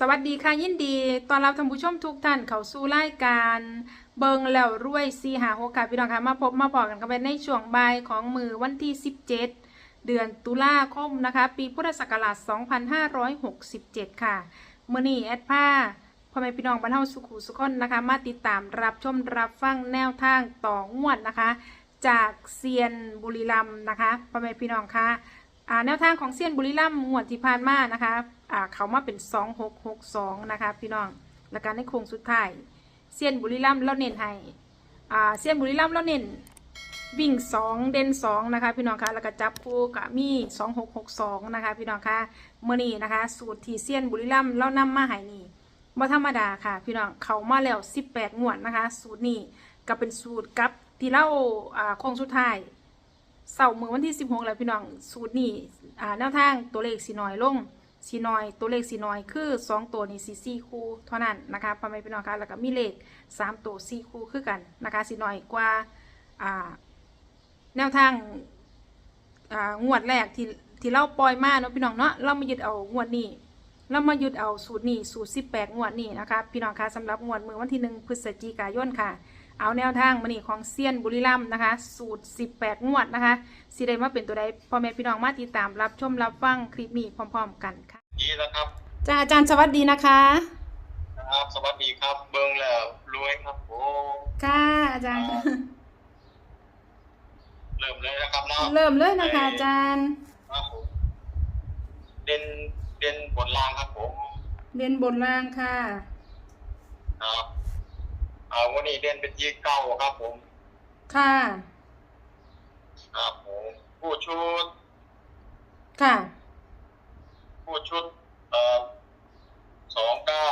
สวัสดีค่ะยินดีตอนรับท่านผู้ชมทุกท่านเข้าสู่รายการเบิงแล้วรวยซีหาโอกาสพี่น้องค่ะมาพบมาพอกันกันไปในช่วงบ่ายของมือวันที่ 17 เดือนตุลาคมนะคะ ปีพุทธศักราช 2567 ค่ะเมื่อนี้แอดผ้าพ่อแม่พี่น้องบรรเทาสุขุสุขคนนะคะ มาติดตามรับชมรับฟังแนวทางต่องวดนะคะ จากเซียนบุรีรัมย์นะคะพ่อแม่พี่น้องค่ะอ่า แนวทางของเซียนบุรีรัมย์งวดที่ผ่านมานะคะอ่าเขามาเป็น 2662 นะคะพี่น้องแล้วก็ในโค้งสุดท้ายเซียนบุรีรัมย์เราเน้นให้อ่าเซียนบุรีรัมย์เราเน้นวิ่ง 2 เด่น2นะคะพี่น้องคะแล้วก็จับคู่กับมี 2662 นะคะพี่น้องคะเมื่อนี้นะคะ สูตรที่เซียนบุรีรัมย์เรานำมาให้นี่บ่ธรรมดาค่ะ พี่น้องเขามาแล้ว 18 งวดนะคะ สูตรนี้ก็เป็นสูตรกับที่เราอ่าโค้งสุดท้าย เสาร์มือวันที่ 16 แล้วพี่น้องสูตรนี้อ่าแนวทางตัวเลขสีน้อยลงสีน้อยตัวเลขสีน้อยคือ 2 ตัวนี้สีสี่คู่เท่านั้นนะคะพ่อแม่พี่น้องคะแล้วก็มีเลข 3 ตัวสี่คู่คือกันนะคะสีน้อยกว่าอ่าแนวทางอ่างวดแรกที่ที่เราปล่อยมาเนาะพี่น้องเนาะเรามายึดเอางวดนี้เรามายึดเอาสูตรนี้สูตร 18 งวดนี้นะคะพี่น้องคะสำหรับงวดมือวันที่ 1 พฤศจิกายนค่ะ เอาแนวทางมานี่ของเซียนบุรีรัมย์นะคะ สูตร 18 งวดนะคะสิได้มาเป็นตัวใดพ่อแม่พี่น้องมาติดตามรับชมรับฟังคลิปนี้พร้อม ๆ กันค่ะดีแล้วครับจ้าอาจารย์สวัสดีนะคะครับสวัสดีครับ เบิ้งแล้วรวยครับโอ้ค่ะอาจารย์ เริ่มเลยนะครับเนาะเริ่มเลยนะคะอาจารย์ครับผมเด่นเด่นบนรางครับผมเรียนบนล่างค่ะครับ เอาวันนี้เด่นเป็นยี่เก้าครับผม ค่ะ ครับผมผู้ชุด ค่ะ ผู้ชุดเอ่อสองเก้า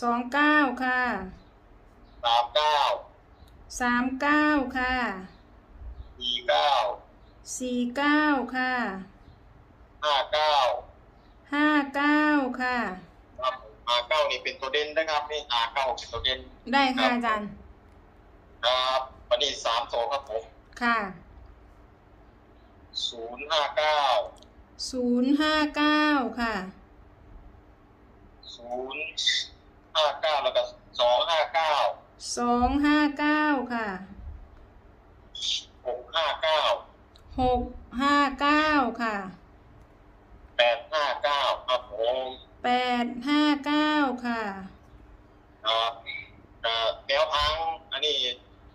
สองเก้าค่ะ สามเก้าสามเก้าค่ะ สี่เก้าสี่เก้าค่ะห้าเก้าห้าเก้าค่ะ ครับผมห้าเก้านี่เป็นตัวเด่นนะครับนี่ห้าเก้าเป็นตัวเด่นได้ค่ะอาจารย์ ครับวันนี้สามโซครับผม ค่ะศูนย์ห้าเก้าศูนย์ห้าเก้าค่ะศูนย์ห้าเก้าแล้วก็สองห้าเก้าสองห้าเก้าค่ะหกห้าเก้าหกห้าเก้าค่ะแปดห้าเก้าครับผมแปดห้าเก้าค่ะ ครับก็แนวทางอันนี้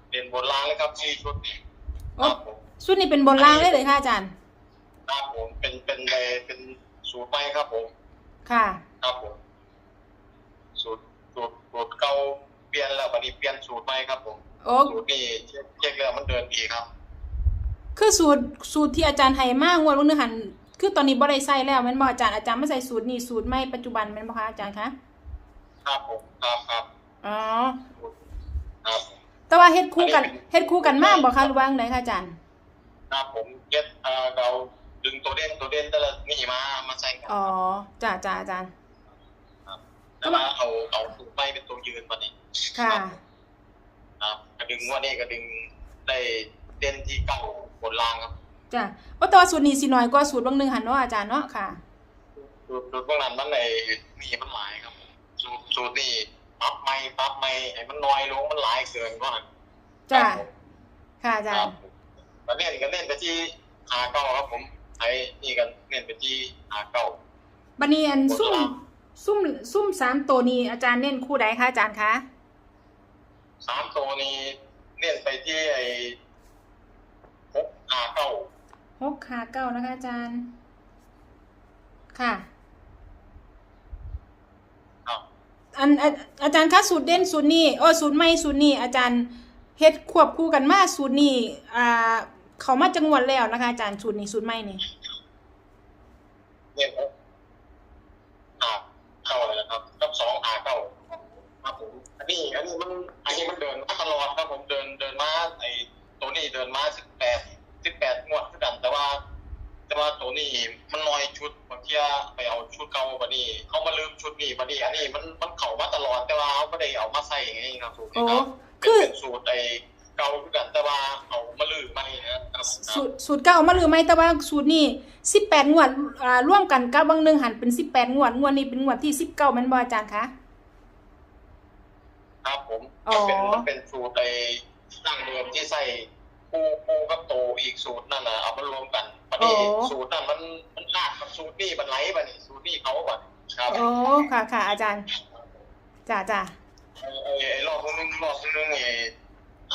เป็ นบนรางเลยครับที่ชุดนี้คโอ๊รับผมชุดนี้เป็นบนล่างเลยเลยค่ะอาจารย์ ครับผมเป็นเป็นเลยเป็นสูตรใหม่ครับผมค่ะ ครับผมสูตรสูตรสูตรเก่าเปลี่ยนแล้ววันนี้เปลี่ยนสูตรใหม่ครับผมโอ้สูตรนี้เช็คเช็คแล้วมันเดินดีครับ คือสูตรสูตรที่อาจารย์ให้มากงวดวันนึงหันคือตอนนี้บ่ได้ใส่แล้วแม่นบ่อาจารย์อาจารย์ไม่ใส่สูตรนี้สูตรใหม่ปัจจุบันแม่นบ่คะอาจารย์คะครับผมครับครับอ๋อ ครับ แต่ว่าเฮ็ดคู่กันเฮ็ดคู่กันมากบ่คะหรือว่าจั่งใดคะอาจารย์ครับผมเก็ตเอ่อเราดึงตัวเด่นตัวเด่นแต่ละนี่มามาใส่กันอ๋อจ้าจ้าอาจารย์แต่ว่าเอาเอาตัวไปเป็นตัวยืนมาเนี่ยค่ะครับกระดึงงว่านี่กระดึงได้เด่นที่เก่าบนรางครับจ้ะว่าแตัวาสูตรนี้สิน้อยกว่าสูตรบางหนึงหันเนาะอาจารย์เนาะค่ะสูตรสูตรพวกนั้นมันในมีมันหลายครับสูตรสูตรนี่ ปรับไม่ปรับไม่ไอ้มันน้อยลงมันหลายเกินก็หันจ้ะครับผมค่ะอาจาครรับย์ก็เน้นก็เน้นไปที่หาเก้าครับผมไอ้นี่กันเน้นไปที่หาเก้าบัดนี้อันซุ่มซุ่มซุ่มสามตัวนี้อาจารย์เน้นคู่ใดคะอาจารย์คะสามตัวนี้เน้นไปที่ไอ้หกหาเก้าหกขาเก้านะคะอาจารย์ ค่ะ ครับ อันอาอาจารย์คะสูตรเด่นสูตรนี้โอ้สูตรใหม่สูตรนี้อาจารย์เฮ็ดควบคู่กันมาสูตรนี้อ่า เขามาจังหวัดแล้วนะคะอาจารย์สูตรนี้สูตรใหม่นี่เน้นหกหาเก้าเลยนะครับกับสองหาเก้าครับผมอันนี้อันนี้มันอันนี้มันเดินมาตลอดครับผมเดินเดินมาไอตัวนี้เดินมาสิบแปดสิบแปดงวดคือกันแต่ว่า แต่ว่าตัวนี้มันน้อยชุดบางทีไป เอาชุดเก่าบัดนี้ เขามาลืมชุดนี้บัดนี้ อันนี้มันมันเข้ามาตลอดแต่ว่าเขาไม่ได้เอามาใส่ไงครับสูตรโอ้นี้ครับคือเป็นสูตรไอ้เก่าคือกันแต่ว่าเอามาลืมไม่นะครับครับสูตรสูตรเก่ามาหรือไม่แต่ว่าสูตรนี้สิบแปดงวดอ่าร่วมกันกับบางหนึ่งหันเป็นสิบแปดงวดงวดนี้เป็นงวดที่สิบเก้ามันบออาจารย์คะครับผมอ๋อมันเป็นมันเป็นสูตรไอ้ดั้งเดิมที่ใส่ ปูปูกับโตอีกสูตรนั่นนะเอามารวมกันพอดีสูตรนั้นมันมันขาดกับสูตรนี่มันไหลไปนี่สูตรนี่เขาก่อนครับโอ้ค่ะค่ะอาจารย์จ้าจ้าไอ้ไอ้ไอ้รอบนึงรอบนึงไอ้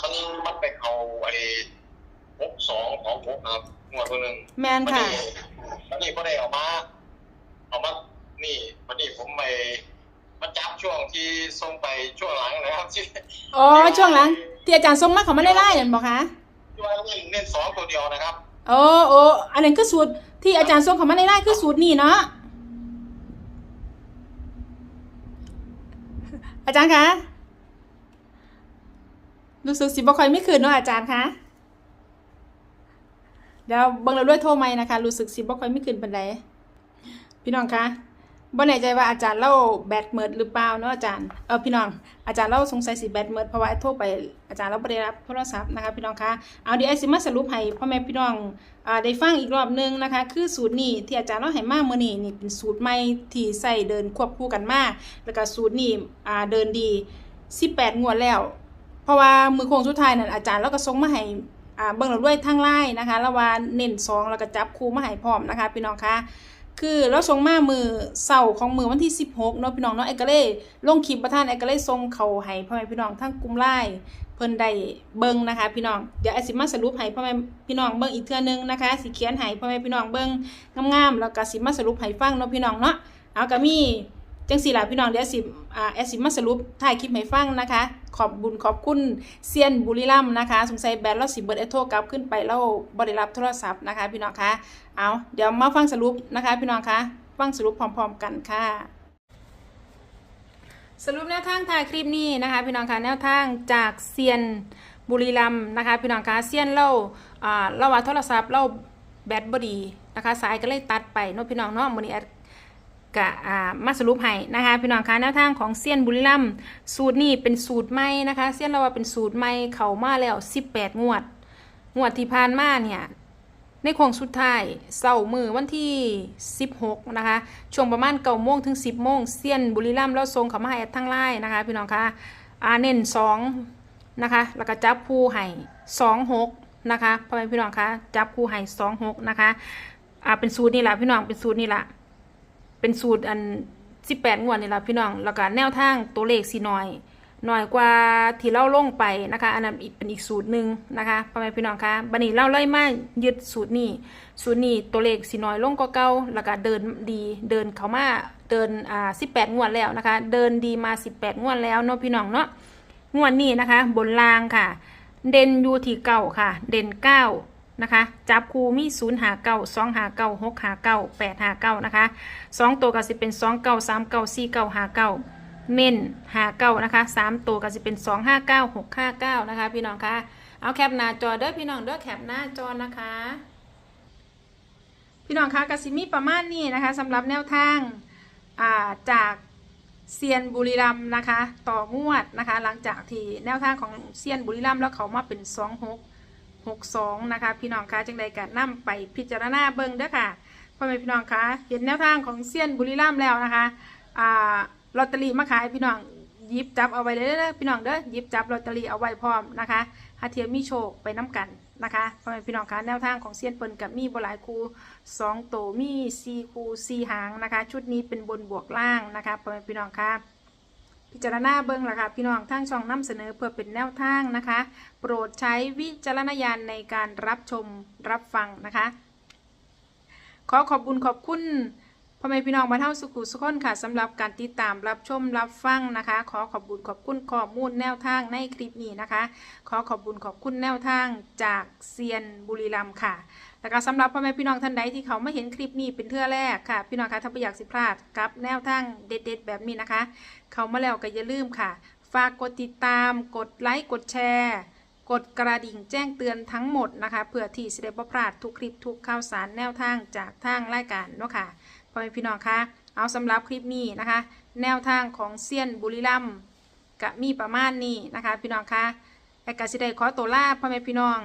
มันมันไปเขาไอ้หกสองของหกครับงวดตัวหนึ่งแมนค่ะนี้วันนี้ก็ได้ออกมาเอามานี่วันนี้ผมไปมาจับช่วงที่ส่งไปช่วงหลังนะครับที่อ๋อช่วงหลังที่อาจารย์ส่งมาเขาไมาได้ไล่เห็นบอกคะ ที่ว่าเน้นเน้นสองตัวเดียวนะครับโอ้โอ้อันนั้นคือสูตรที่อาจารย์ส่งเขามาได้ไล่คือสูตรนี่เนาะอาจารย์คะรู้สึกสิบ่ค่อยไม่คืนเนาะอาจารย์คะเดี๋ยวเบิ่งเราด้วยโทรไหมนะคะ รู้สึกสิบ่ค่อยไม่คืนเป็นไรพี่น้องคะ บ่แน่ใจว่าอาจารย์เล่าแบตเมิดหรือเปล่าเนาะอาจารย์เออพี่น้องอาจารย์เล่าสงสัยสิแบตเมิดเพราะว่าโทรไปอาจารย์เราไม่ได้รับโทรศัพท์นะคะพี่น้องคะเอาเดี๋ยวไอซิมาสรุปให้พ่อแม่พี่น้องอ่าได้ฟังอีกรอบหนึงนะคะคือสูตรนี้ที่อาจารย์เราให้มากเมื่อนี้นี่เป็นสูตรใหม่ที่ใส่เดินควบคู่กันมาแล้วก็สูตรนี้อ่าเดินดี 18 งวดแล้ว เพราะว่ามือโค้งสุดท้ายนั่นอาจารย์เราก็ส่งมาให้อ่าเบิ่งเราด้วยทางไลน์นะคะแล้วว่าเน้นสองแล้วก็จับคู่มาให้พร้อมนะคะพี่น้องคะ คือเราส่งมามือเสาร์ของมือวันที่ 16เนาะพี่น้องเนาะไอ้ก็เลยลงคลิปประท่านไอ้ก็เลยส่งเขาให้พ่อแม่พี่น้องทั้งกลุ่มไลน์เพิ่นได้เบิ่งนะคะพี่น้องเดี๋ยวไอ้สิมาสรุปให้พ่อแม่พี่น้องเบิ่งอีกเทื่อนึงนะคะสิเขียนให้พ่อแม่พี่น้องเบิ่งงามๆแล้วก็สิมาสรุปให้ฟังเนาะพี่น้องเนาะเอาก็มี จังสี่ล่ะพี่น้องเดี๋ยวสิอ่าแอดสิมาสรุปถ่ายคลิปให้ฟังนะคะ ขอบบุญขอบคุณเซียนบุรีรัมย์นะคะ สงสัยแบตเราสิเบิร์ดไอโทรกลับขึ้นไปแล้วบ่ได้รับโทรศัพท์นะคะ พี่น้องคะเอาเดี๋ยวมาฟังสรุปนะคะ พี่น้องคะฟังสรุปพร้อม ๆ กันค่ะสรุปแนวทางถ่ายคลิปนี้นะคะ พี่น้องคะแนวทางจากเซียนบุรีรัมย์นะคะ พี่น้องคะเซียนเล่าอ่าเล่าว่าโทรศัพท์เล่าแบตบ่ดีนะคะ สายก็เลยตัดไปเนาะพี่น้องเนาะมือนี้ กะมาสรุปให้นะคะพี่น้องคะแนวทางของเซียนบุรีรัมสูตรนี้เป็นสูตรใหม่นะคะเซียนเราว่าเป็นสูตรใหม่เขามาแล้ว 18 งวด งวดที่ผ่านมาเนี่ยในโค้งสุดท้ายเสาร์มือวันที่ 16 นะคะ ช่วงประมาณ9โมงถึง 10โมงเซียนบุรีรัมย์เราส่งเขามาให้ทั้งไลน์นะคะพี่น้องคะอาเน้น2นะคะแล้วก็จับคู่ให้26นะคะพ่อแม่พี่น้องคะจับคู่ให้26นะคะอ่าเป็นสูตรนี่แหละพี่น้องเป็นสูตรนี่แหละ เป็นสูตรอัน18งวดนี่ละพี่น้อง แล้วก็แนวทางตัวเลขสีน้อยน้อยกว่าที่เราลงไปนะคะ อันนั้นอีกเป็นอีกสูตรหนึ่งนะคะพ่อแม่พี่น้องคะบัดนี้เราเลยมายึดสูตรนี้ สูตรนี้ตัวเลขสีน้อยลงกว่าเก่าแล้วก็เดินดีเดินเขามาเดินอ่า18งวดแล้วนะคะ เดินดีมา18งวดแล้วเนาะพี่น้องเนาะงวดนี้นะคะ บนรางค่ะ เด่นอยู่ที่เก่าค่ะ เด่นเก้า นะคะ จับคูมีศูนย์หาเก้าสองหาเก้าหกหาเก้าแปดหาเก้านะคะสองตัวก็สิเป็นสองเก้าสามเก้าสี่เก้าหาเก้าเม่นหาเก้านะคะสามตัวก็สิเป็นสองห้าเก้าหกห้าเก้านะคะ พี่น้องคะเอาแคปหน้าจอเด้อพี่น้องเด้อแคปหน้าจอนะคะ พี่น้องคะกสิมีประมาณนี้นะคะสำหรับแนวทางาจากเซียนบุรีรัมนะคะ ต่องวดนะคะ หลังจากที่แนวทางของเซียนบุรีรัมแล้วเขามาเป็นสองหก หกสองนะคะ พี่น้องคะจังใดกันนำไปพิจารณาเบิ่งเด้อค่ะพ่อแม่พี่น้องคะเห็นแนวทางของเซียนบุรีรัมแล้วนะคะอ่าลอตเตอรี่มาขายพี่น้องหยิบจับเอาไว้เลยเด้อพี่น้องเด้อหยิบจับลอตเตอรี่เอาไว้พร้อมนะคะหาเทียมมีโชคไปน้ำกันนะคะพ่อแม่พี่น้องคะแนวทางของเซียนเปิ่นกับมีบหลายคูสองโตมีสี่คูสี่หางนะคะ ชุดนี้เป็นบนบวกล่างนะคะพ่อแม่พี่น้องคะ พิจารณาเบิ้งล่ะค่ะพี่น้องทางช่องนำเสนอเพื่อเป็นแนวทางนะคะ โปรดใช้วิจารณญาณในการรับชมรับฟังนะคะ ขอขอบคุณขอบคุณพ่อแม่พี่น้องบรรเท่าสุขุสุขคนค่ะสำหรับการติดตามรับชมรับฟังนะคะ ขอขอบคุณขอบคุณข้อมูลแนวทางในคลิปนี้นะคะ ขอขอบคุณขอบคุณแนวทางจากเซียนบุรีรัมย์ค่ะ แล้วก็สำหรับพ่อแม่พี่น้องท่านใดที่เขาไม่เห็นคลิปนี้เป็นเทื่อแรกค่ะ พี่น้องคะถ้าไม่อยากสิพลาดกับแนวทางเด็ด ๆ แบบนี้นะคะ เขามาแล้วก็อย่าลืมค่ะ ฝากกดติดตาม กดไลค์กดแชร์กดกระดิ่งแจ้งเตือนทั้งหมดนะคะเพื่อที่จะได้บ่พลาดทุกคลิปทุกข่าวสารแนวทางจากทางรายการเนาะค่ะพ่อแม่พี่น้องคะเอาสำหรับคลิปนี้นะคะ แนวทางของเซียนบุรีรัมย์กะมีประมาณนี้นะคะ พี่น้องคะแอกกสิได้ขอตัวลาพ่อแม่พี่น้อง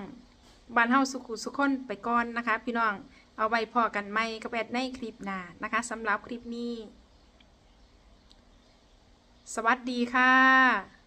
บ้านเฮาสุขุสุขคนไปก่อนนะคะ พี่น้องเอาไว้พอกันใหม่กับแอดในคลิปหน้านะคะสำหรับคลิปนี้ สวัสดีค่ะ